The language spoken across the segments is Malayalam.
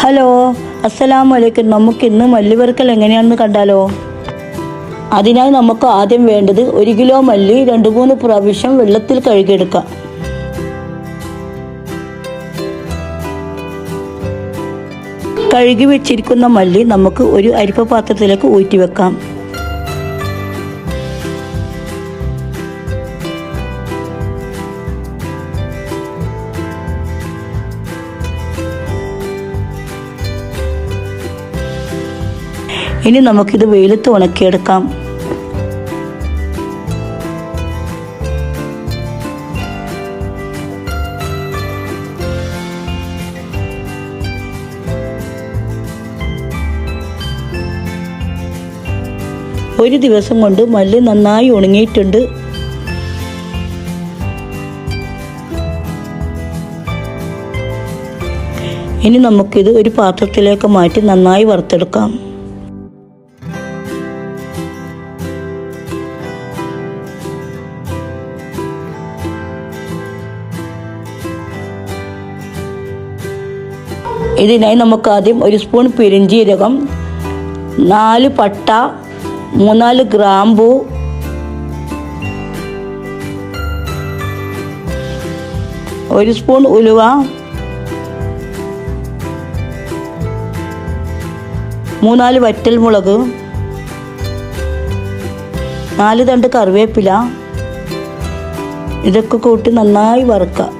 ഹലോ അസ്സലാമു അലൈക്കും നമുക്ക് ഇന്ന് മല്ലി വറുക്കൽ എങ്ങനെയാണെന്ന് കണ്ടാലോ? അതിനായി നമുക്ക് ആദ്യം വേണ്ടത് ഒരു കിലോ മല്ലി രണ്ട് മൂന്ന് പ്രാവശ്യം വെള്ളത്തിൽ കഴുകിയെടുക്കാം. കഴുകി വെച്ചിരിക്കുന്ന മല്ലി നമുക്ക് ഒരു അരിപ്പ പാത്രത്തിലേക്ക് ഊറ്റി വെക്കാം ഇനി നമുക്കിത് വെയിലത്ത് ഉണക്കിയെടുക്കാം. ഒരു ദിവസം കൊണ്ട് മല്ല് നന്നായി ഉണങ്ങിയിട്ടുണ്ട്. ഇനി നമുക്കിത് ഒരു പാത്രത്തിലേക്ക് മാറ്റി നന്നായി വറുത്തെടുക്കാം. ഇതിനായി നമുക്ക് ആദ്യം ഒരു സ്പൂൺ പെരിഞ്ജീരകം നാല് പട്ട മൂന്നാൽ ഗ്രാമ്പു ഒരു സ്പൂൺ ഉലുവ മൂന്നാൽ വറ്റൽ മുളക് നാല് തണ്ട് കറിവേപ്പില. ഇതൊക്കെ കൂട്ടി നന്നായി വറുക്കുക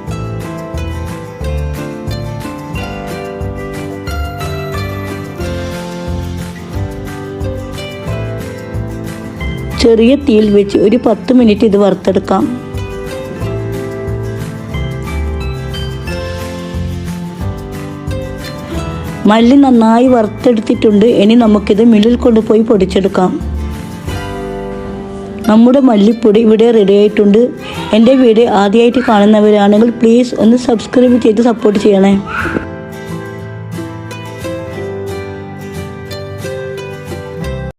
ചെറിയ തീയിൽ വെച്ച് ഒരു പത്ത് മിനിറ്റ് ഇത് വറുത്തെടുക്കാം. മല്ലി നന്നായി വറുത്തെടുത്തിട്ടുണ്ട്. ഇനി നമുക്കിത് മില്ലിൽ കൊണ്ടുപോയി പൊടിച്ചെടുക്കാം. നമ്മുടെ മല്ലിപ്പൊടി ഇവിടെ റെഡി ആയിട്ടുണ്ട്. എന്റെ വീഡിയോ ആദ്യമായിട്ട് കാണുന്നവരാണെങ്കിൽ പ്ലീസ് ഒന്ന് സബ്സ്ക്രൈബ് ചെയ്ത് സപ്പോർട്ട് ചെയ്യണേ.